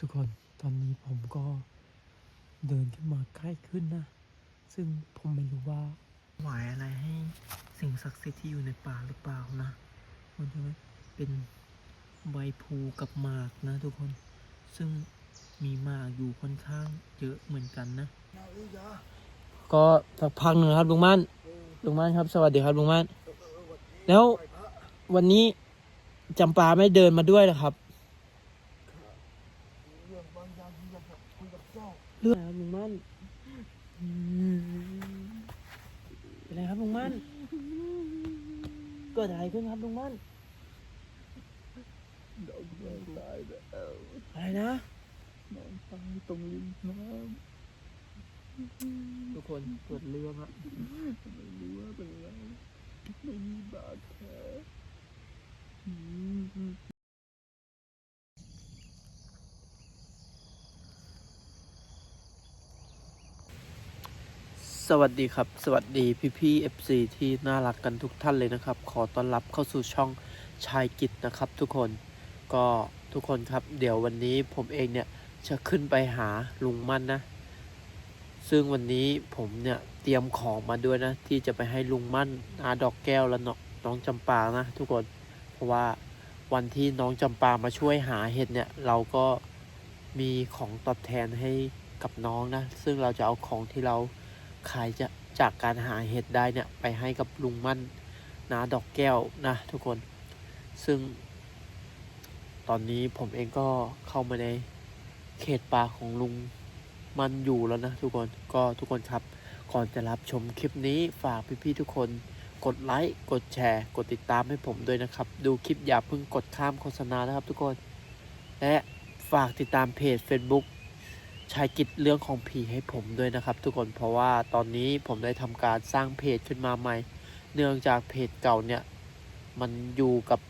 ทุกคนตอนนี้ผมก็เดินขึ้นมาใกล้ขึ้นนะ ซึ่งผมไม่รู้ว่าหมายอะไรให้สิ่งศักดิ์สิทธิ์ที่อยู่ในป่าหรือเปล่านะ มันจะเป็นใบพูกับหมากนะ ทุกคน ซึ่งมีหมากอยู่ค่อนข้างเยอะเหมือนกันนะ ก็สักพักหนึ่งครับลุงม่านลุงม่านครับ สวัสดีครับลุงม่านแล้ววันนี้จำปาไม่เดินมาด้วยหรอครับ เรื่องบางอย่างที่อยากจะคุยกับ เจ้าเรื่องอะไรครับลุงม่านอืมเป็นไรครับลุงม่านเกิดอะไรขึ้นครับลุงม่านน้องแม่ตายแล้วอะไรนะน้องตายตรงริมน้ทุกคนเกิดเรื่องอะำไม่รู้ว่าเป็นอะไรไม่มีบาดแผล สวัสดีครับ สวัสดีพี่พี่เอฟซีที่น่ารักกันทุกท่านเลยนะครับ ขอต้อนรับเข้าสู่ช่องชายกิจนะครับ ทุกคนก็ทุกคนครับ เดี๋ยววันนี้ผมเองเนี่ยจะขึ้นไปหาลุงมั่นนะ ซึ่งวันนี้ผมเนี่ยเตรียมของมาด้วยนะ ที่จะไปให้ลุงมั่นอาดอกแก้วและน้องน้องจำปานะ ทุกคนเพราะว่าวันที่น้องจำปามาช่วยหาเห็ดเนี่ยเราก็มีของตอบแทนให้กับน้องนะ ซึ่งเราจะเอาของที่เรา ขายจะจากการหาเห็ดได้เนี่ยไปให้กับลุงมั่นนาดอกแก้วนะทุกคน ซึ่ง ตอนนี้ผมเองก็เข้ามาในเขตป่าของลุงมันอยู่แล้วนะทุกคนก็ทุกคนครับ ก่อนจะรับชมคลิปนี้ฝากพี่ๆทุกคน กดไลค์กดแชร์ กดติดตามให้ผมด้วยนะครับ ดูคลิปอย่าเพิ่งกดข้ามโฆษณานะครับทุกคน และฝากติดตามเพจ Facebook ชายกิจเรื่องของผีให้ผมด้วยนะครับ ทุกคนเพราะว่าตอนนี้ผมได้ทำการสร้างเพจขึ้นมาใหม่ เนื่องจากเพจเก่าเนี่ย มันอยู่กับ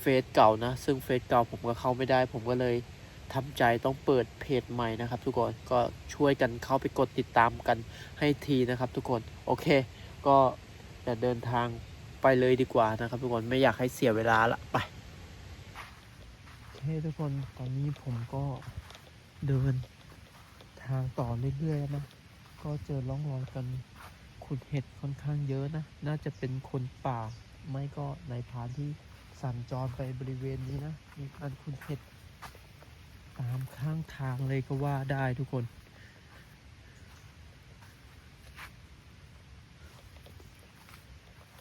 เฟซเก่านะ ซึ่งเฟซเก่าผมก็เข้าไม่ได้ ผมก็เลยทำใจต้องเปิดเพจใหม่นะครับ ทุกคนก็ช่วยกันเข้าไปกดติดตามกันให้ทีนะครับ ทุกคนโอเค ก็จะเดินทางไปเลยดีกว่านะครับ ทุกคนไม่อยากให้เสียเวลาละไปโอเคทุกคนตอนนี้ผมก็เดิน ทางต่อเรื่อยๆนะ ก็เจอร่องรอยกันขุดเห็ดค่อนข้างเยอะนะ น่าจะเป็นคนป่า ไม่ก็ในพานที่สัญจรไปบริเวณนี้นะ มีการขุดเห็ดตามข้างทางเลยก็ว่าได้ทุกคน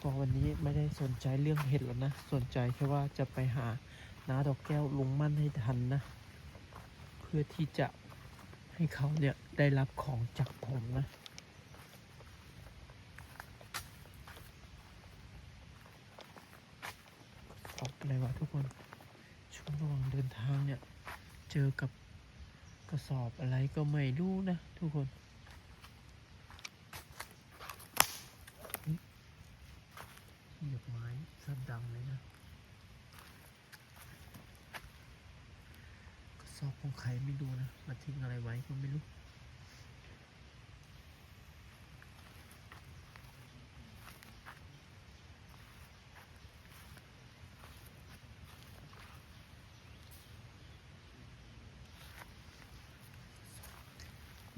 ก็วันนี้ไม่ได้สนใจเรื่องเห็ดแล้วนะ สนใจแค่ว่าจะไปหาน้าดอกแก้วลุงมั่นให้ทันนะ เพื่อที่จะ ให้เขาเนี่ยได้รับของจากผมนะสอบอะไรวะทุกคน ช่วงระหว่างเดินทางเนี่ย เจอกับกระสอบอะไรก็ไม่รู้นะทุกคนเหยียบไม้สับดังเลยนะ กระสอบของใครไม่รู้นะมาทิ้งอะไรไว้ก็ไม่รู้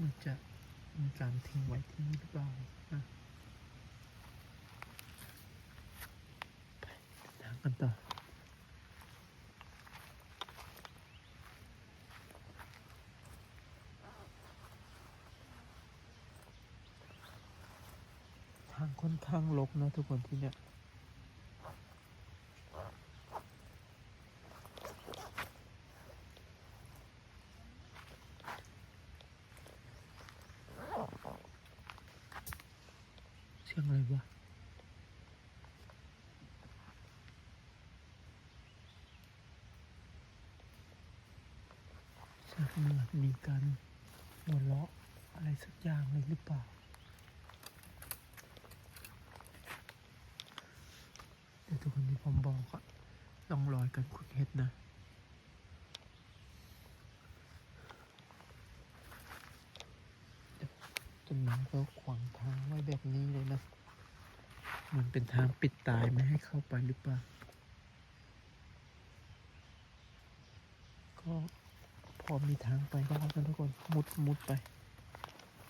มันจะมีการทิ้งไว้ที่นี่หรือเปล่านะไปเดินทางกันต่อ ทาง ค่อนข้างรกนะทุกคนที่เนี่ยเสียงอะไรวะเสียงเหมือนมีการหัวเราะอะไรสักอย่างเลยหรือเปล่า เดี๋ยว ทุกคนที่ผมบอกอะต้องรอยกันขุดเห็ดนะต้นไม้ก็ขวางทางไว้แบบนี้เลยนะ มันเป็นทางปิดตายไม่ให้เข้าไปหรือเปล่า ก็ผอมีทางไปได้นทุกคนมุดมุดไป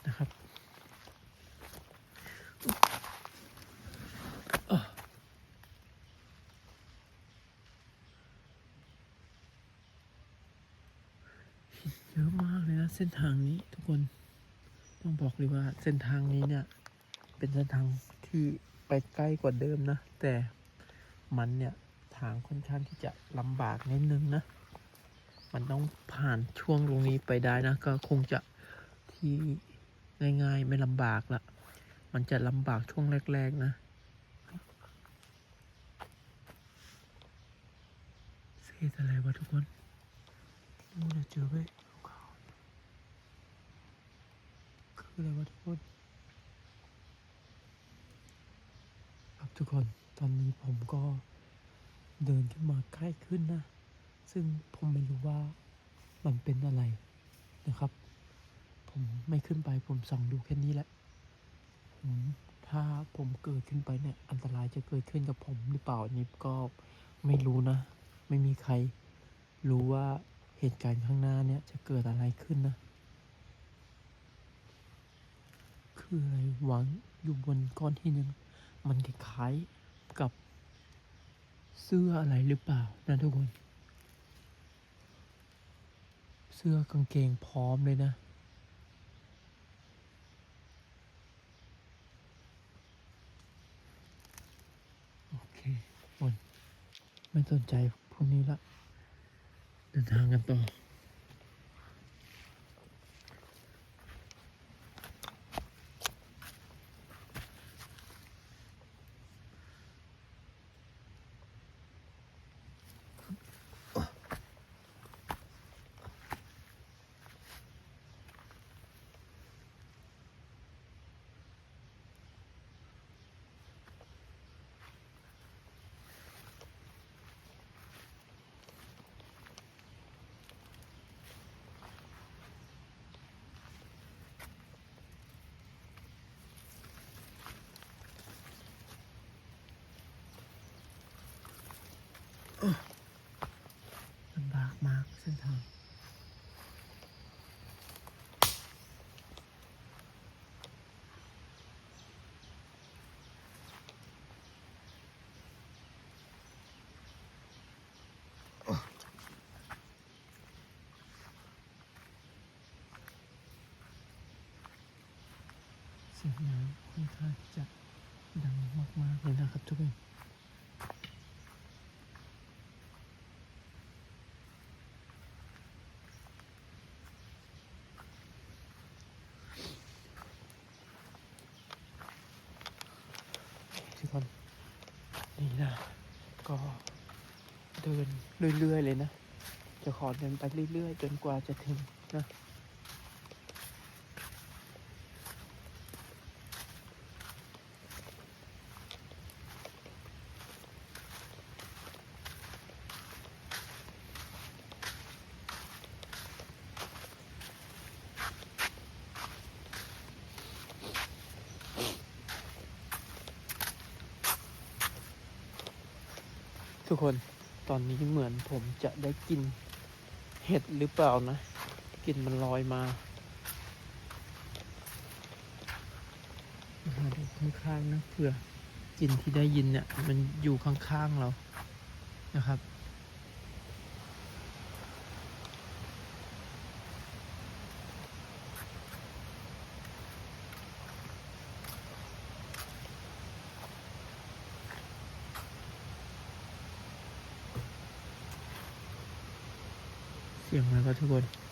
นะครับ เยอะมาก เส้นทางนี้ทุกคนต้องบอกเลยว่าเส้นทางนี้เนี่ย เป็นเส้นทางที่ไปใกล้กว่าเดิมนะ แต่มันเนี่ยทางค่อนข้างที่จะลำบากนิดนึงนะ มันต้องผ่านช่วงตรงนี้ไปได้นะ ก็คงจะที่ง่ายๆไม่ลำบากละมันจะลำบากช่วงแรก ๆ นะ เศษอะไรวะทุกคนนู่นะเจอไว้ขาวๆ คืออะไรวะทุกคนครับทุกคนตอนนี้ผมก็เดินขึ้นมาใกล้ขึ้นนะ ซึ่งผมไม่รู้ว่ามันเป็นอะไรนะครับ ผมไม่ขึ้นไปผมส่องดูแค่นี้แหละถ้าผมเกิดขึ้นไปเนี่ย อันตรายจะเกิดขึ้นกับผมหรือเปล่านนี้ก็ไม่รู้นะ ไม่มีใครรู้ว่าเหตุการณ์ข้างหน้าเนี่ยจะเกิดอะไรขึ้นนะ คืออะไรวางอยู่บนก้อนที่หนึ่งมันคล้ายๆกับเสื้ออะไรหรือเปล่านะทุกคน เสื้อกางเกงพร้อมเลยนะโอเคบนไม่สนใจพวกนี้ละเดินทางกันต่อ เสียงน้ำค่อนข้างจะดังมากๆเลยนะครับทุกคนทุกคนนี่นะ ก็เดินเรื่อย ๆ เลยนะ จะขอเดินไปเรื่อย ๆ จนกว่าจะถึงนะ ทุกคนตอนนี้เหมือนผมจะได้กินเห็ดหรือเปล่านะกลินมันลอยมาดูข้างๆนะเผื่อกลินที่ได้ยินเนี่ย มันอยู่ข้างๆเรานะครับ เสียงอะไรก็ทุกคน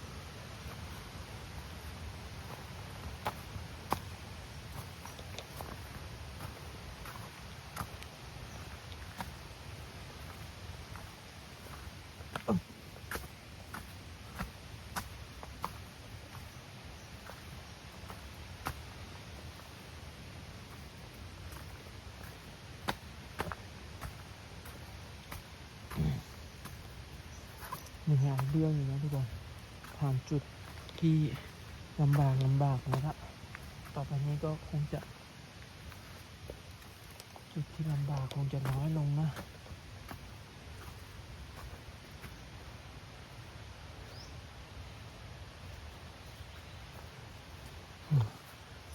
มีหางเบี้ยวอยู่นะทุกคนผ่านจุดที่ลำบากลำบากนะครับต่อไปนี้ก็คงจะ จุดที่ลำบากคงจะน้อยลงนะ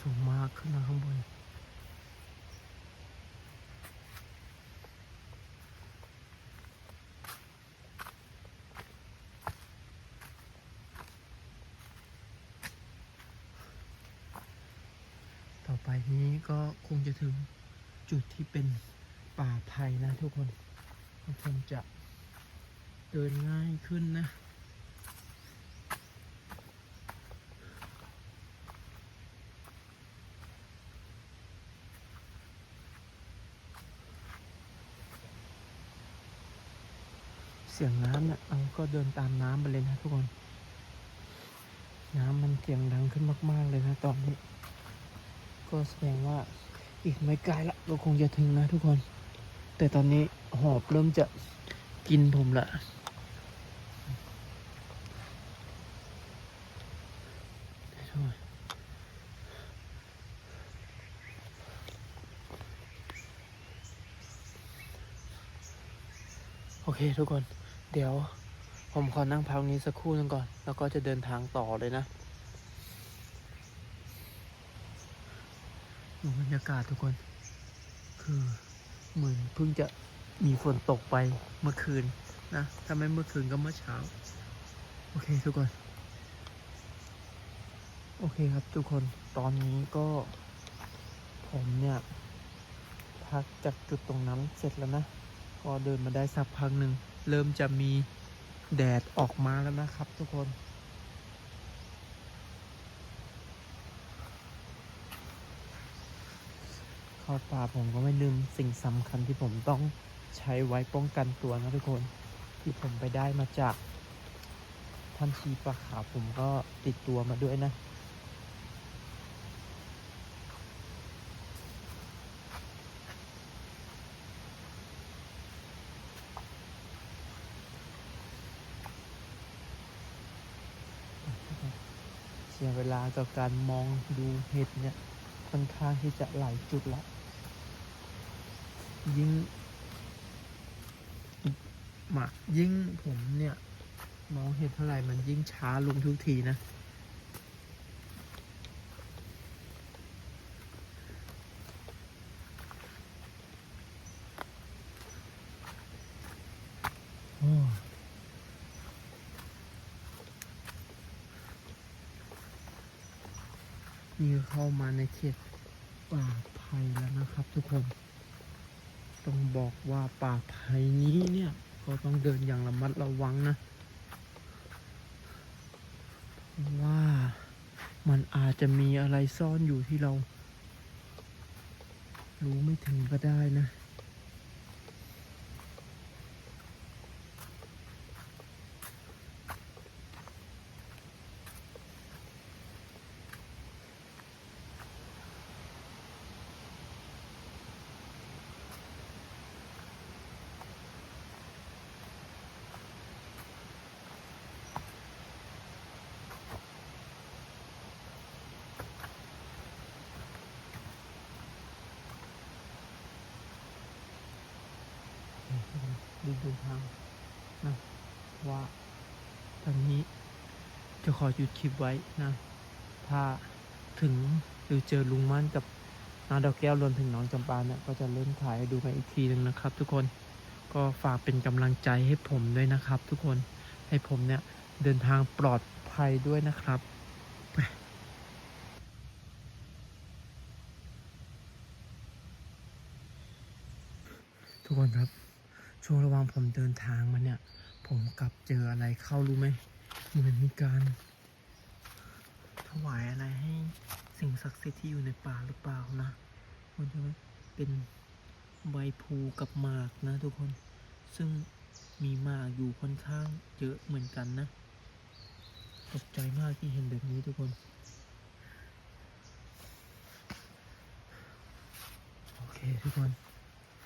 สูงมากขึ้นนะข้างบน นี้ก็คงจะถึงจุดที่เป็นป่าไผ่นะทุกคนก็คงจะเดินง่ายขึ้นนะเสียงน้ำเนี่ยเราก็เดินตามน้ำไปเลยนะทุกคน น้ำมันเสียงดังขึ้นมาก ๆ เลยนะตอนนี้ ก็แสดงว่าอีกไม่ไกลละก็คงจะถึงนะทุกคน แต่ตอนนี้หอบเริ่มจะกินผมละโอเคทุกคน เดี๋ยวผมขอนั่งพักนี้สักครู่นึงก่อน แล้วก็จะเดินทางต่อเลยนะ ดูบรรยากาศทุกคน คือเหมือนเพิ่งจะมีฝนตกไปเมื่อคืนนะถ้าไม่เมื่อคืนก็เมื่อเช้า โอเคทุกคน โอเคครับทุกคนตอนนี้ก็ ผมเนี่ย พักจากจุดตรงนั้นเสร็จแล้วนะ ก็เดินมาได้สักพักหนึ่ง เริ่มจะมีแดดออกมาแล้วนะครับทุกคน เข้าป่าผมก็ไม่ลืมสิ่งสำคัญที่ผมต้องใช้ไว้ป้องกันตัวนะทุกคน ที่ผมไปได้มาจากท่านชีปลาขาวผมก็ติดตัวมาด้วยนะเสียเวลากับการมองดูเห็ดเนี่ยค่อนข้างที่จะหลายจุดละ ยิ่งหมายิ่งผมเนี่ยมองเห็นเท่าไหร่มันยิ่งช้าลงทุกทีนะ โอ้นี่เข้ามาในเขตป่าไผ่แล้วนะครับทุกคน ต้องบอกว่าป่าไผ่นี้เนี่ย ก็ต้องเดินอย่างระมัดระวังนะเพราะว่ามันอาจจะมีอะไรซ่อนอยู่ที่เรา รู้ไม่ถึงก็ได้นะ ดูดูทางนะว่าตอนนี้จะขอหยุดคลิปไว้นะ ถ้าถึงหรือเจอลุงมั่นกับน้าดอกแก้วรวมถึงน้องจำปาเนี่ยก็จะเล่นถ่ายให้ดูกันอีกทีหนึ่งนะครับ ทุกคนก็ฝากเป็นกำลังใจให้ผมด้วยนะครับ ทุกคนให้ผมเนี่ยเดินทางปลอดภัยด้วยนะครับทุกคนครับ ช่วงระหว่างผมเดินทางมาเนี่ย ผมกลับเจออะไรเข้ารู้ไหมเหมือนมีการ ถวายอะไรให้สิ่งศักดิ์สิทธิ์ที่อยู่ในป่าหรือเปล่านะคุณใช่ไหมเป็นใบพูกับหมากนะทุกคน ซึ่งมีหมากอยู่ค่อนข้างเยอะเหมือนกันนะ ตกใจมากที่เห็นแบบนี้ทุกคนโอเคทุกคน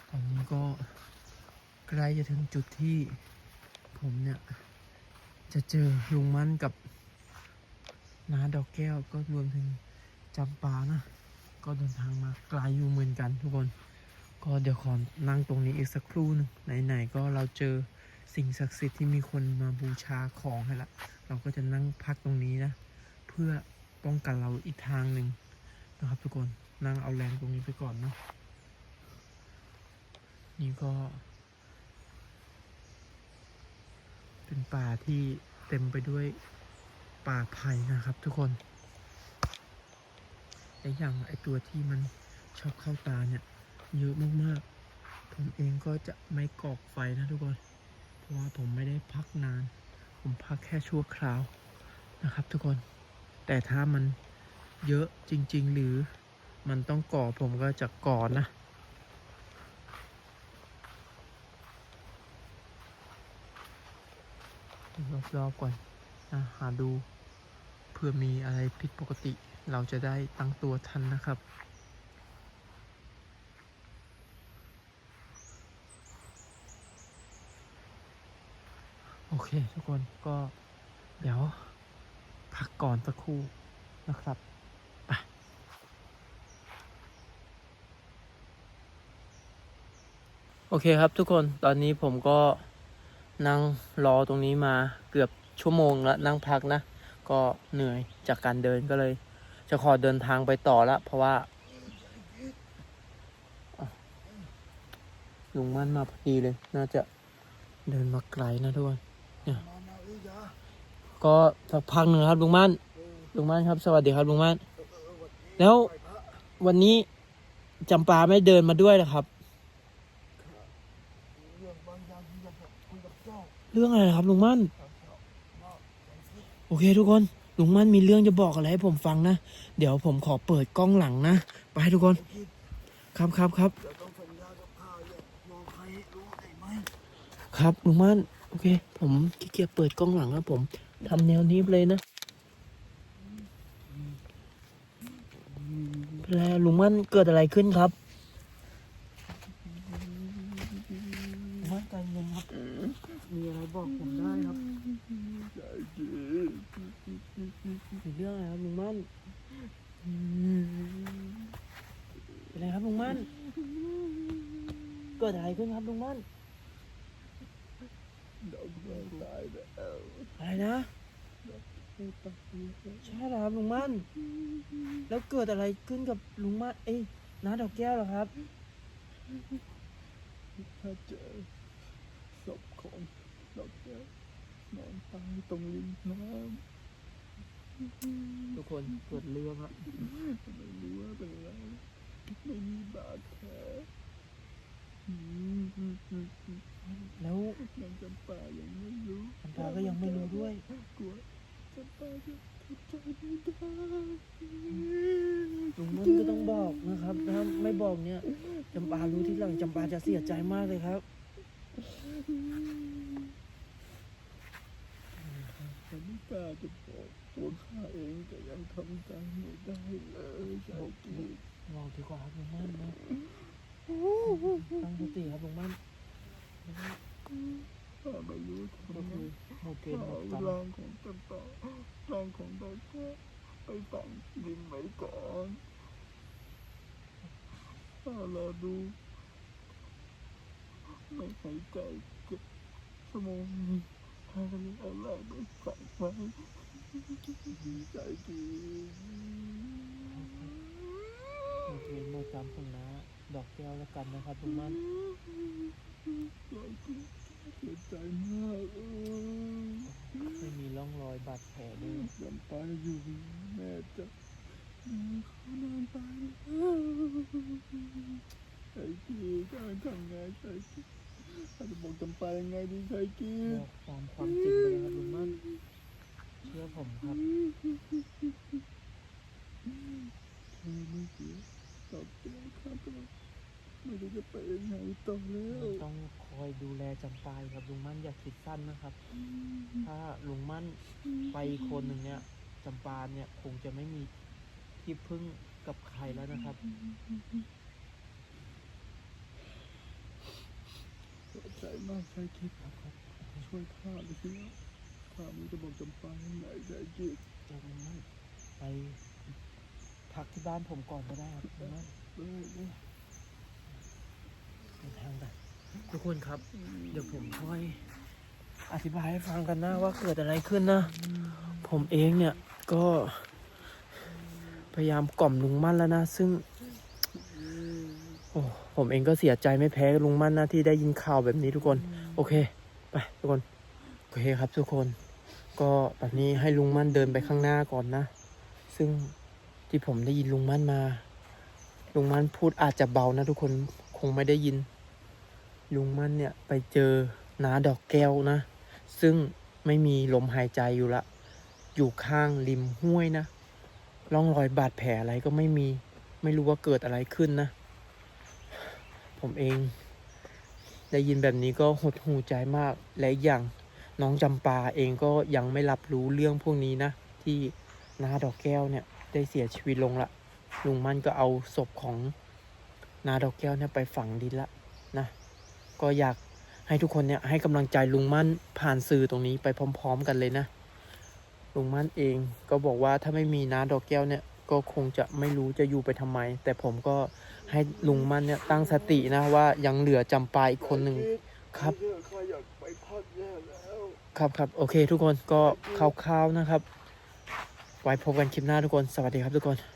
ตอนนี้ก็ ใกล้จะถึงจุดที่ผมเนี่ย จะเจอลุงมั่นกับน้าดอกแก้วก็รวมถึงจำปานะ ก็เดินทางมาไกลอยู่เหมือนกันทุกคน ก็เดี๋ยวขอนั่งตรงนี้อีกสักครู่หนึงไหนๆก็เราเจอสิ่งศักดิ์สิทธิ์ที่มีคนมาบูชาของให้ละเราก็จะนั่งพักตรงนี้นะ เพื่อป้องกันเราอีกทางหนึ่งนะครับทุกคนนั่งเอาแรงตรงนี้ไปก่อนเนาะนี่ก็ เป็นป่าที่เต็มไปด้วยป่าไผ่นะครับทุกคนและอย่างไอ้ตัวที่มันชอบเข้าตาเนี่ย เยอะมากๆ ผมเองก็จะไม่กอกไฟนะทุกคน เพราะว่าผมไม่ได้พักนาน ผมพักแค่ชั่วคราวนะครับ ทุกคน แต่ถ้ามันเยอะจริง ๆ หรือมันต้องก่อผมก็จะก่อนะ รอบก่อนนะหาดูเพื่อมีอะไรผิดปกติ เราจะได้ตั้งตัวทันนะครับโอเคทุกคนก็เดี๋ยวพักก่อนสักครู่นะครับโอเคครับทุกคนตอนนี้ผมก็ นั่งรอตรงนี้มาเกือบชั่วโมงแล้วนั่งพักนะ ก็เหนื่อยจากการเดินก็เลย จะขอเดินทางไปต่อละเพราะว่าลุงมั่นมาพอดีเลย น่าจะเดินมาไกลนะทุกคนเอ้ยยก็สักพักหนึ่งครับลุงมั่นลุงมั่นครับ สวัสดีครับลุงมั่นแล้ววันนี้จำปาไม่เดินมาด้วยเหรอครับ รื่องบางยางที่อยกจะคุยกับเจ้าเรื่องอะไรครับลุงมั่น ครับเจ้าว่าอย่างที่โอเคทุกคนลุงมั่นมีเรื่องจะบอกอะไรให้ผมฟังนะ เดี๋ยวผมขอเปิดกล้องหลังนะ ไปทุกคน คิดครับครับครับจะต้องสัญญากับข้าอย่าบอกใครให้รู้ได้ไหมครับลุงมั่นโอเค ผมขี้เกียจเปิดกล้องหลังแล้วผมทำแนวนี้ไปเลยนะแล้วลุงมั่นเกิดอะไรขึ้นครับลุงมั่นใจเย็นครับ มีอะไร บอกผมได้ครับใจดีมีเรื่องอะไรครับลุงมั่นเป็นไรครับลุงมั่นเกิดอะไรขึ้นครับลุงมั่นเราเพื่อนตายแล้วอะไรนะไม่ตายแล้วใช่เหรอครับลุงมั่น แล้วเกิดอะไรขึ้นกับลุงมั่นเอ้ยน้าดอกแก้วเหรอครับ ถ้าเจอศพของ ดอกแก้วนอนตายตรงริมน้ำทุกคนเกิดเรื่องครับไม่รู้ว่าเป็นอะไรไม่มีบาดแผลอืมอืมอืมอืมแล้วนางจำปายังไม่รู้จำปาก็ยังไม่รู้ด้วยกลัวจำปาจะทำใจไม่ได้ลุงมั่นก็ต้องบอกนะครับ ถ้าไม่บอกเนี่ยจำปารู้ที่หลังจำปาจะเสียใจมากเลยครับ ฉันไม่กล้าจะบอกตัวข้าเองแต่ยังทำใจไม่ได้เลยใจกีบอกดีกว่าครับลุงมั่นนะตั้งสติครับลุงมั่นข้าไม่รู้ก็ทำไมคือโมเกนข้าหมดเอากันร่างของจำปาร่างของดอกแก้วไปฝังดินไว้ก่อนข้ารอดู ไม่หายใจเจ็ดชั่วโมง พาดโอเคโมจำคุณนะ ดอกแก้วแล้วกันนะครับทุกท่านเสียใจมากไม่มีร่องรอยบาดแผลเลยยังไปอยู่แม่จะเขานอนไปไอ้ที่การทำงานไอ้ที่ จกีถ้าจะบอกจำปายังไงดีใจกีบอกตามความจริงไปเลยครับลุงมั่นเชื่อผมครับเธอไม่เสียตอบแก้ข้าก็ไม่รู้จะไปยังไงต่อแล้วต้องคอยดูแลจำปาครับลุงมั่นอย่าคิดสั้นนะครับ ถ้าลุงมั่นไปอีกคนหนึ่งเนี่ยจำปาเนี่ยคงจะไม่มีที่พึ่งกับใครแล้วนะครับ เสีย ใจมากใจกีครับช่วยข้าเลยสิว่าข้ามันจะบอกจำปายังไงใจกีเดี๋ยวลุงมั่นไปพักที่บ้านผมก่อนก็ได้ครับลุงมั่นได้เลยเดินทางกันทุกคนครับ เดี๋ยวผมช่วย อธิบายให้ฟังกันนะว่าเกิดอะไรขึ้นนะ ผมเองเนี่ยก็พยายามกล่อมลุงมั่นแล้วนะ ซึ่ง อ้ผมเองก็เสียใจไม่แพ้ลุงมั่นนะที่ได้ยินข่าวแบบนี้ทุกคน โอเค ไปทุกคน โอเคครับทุกคน ก็ตอนนี้ให้ลุงมั่นเดินไปข้างหน้าก่อนนะ ซึ่งที่ผมได้ยินลุงมั่นมา ลุงมั่นพูดอาจจะเบานะทุกคนคงไม่ได้ยิน ลุงมั่นเนี่ยไปเจอนาดอกแก้วนะ ซึ่งไม่มีลมหายใจอยู่ละ อยู่ข้างริมห้วยนะร่องรอยบาดแผลอะไรก็ไม่มี ไม่รู้ว่าเกิดอะไรขึ้นนะ ผมเอง ได้ยินแบบนี้ก็หดหูใจมากและอย่างน้องจำปาเองก็ยังไม่รับรู้เรื่องพวกนี้นะ ที่นาดอกแก้วเนี่ยได้เสียชีวิตลงละลุงมั่นก็เอาศพของนาดอกแก้วเนี่ยไปฝังดินละนะก็อยากให้ทุกคนเนี่ยให้กำลังใจลุงมั่นผ่านสื่อตรงนี้ไปพร้อม ๆ กันเลยนะลุงมั่นเองก็บอกว่าถ้าไม่มีน้าดอกแก้วเนี่ยก็คงจะไม่รู้จะอยู่ไปทำไม แต่ผมก็ ให้ลุงมันเนี่ยตั้งสตินะว่ายังเหลือจำปาอีกคนหนึ่งครับครับครับโอเค ทุกคนก็คร่าวๆนะครับ ไว้พบกันคลิปหน้าทุกคน สวัสดีครับทุกคน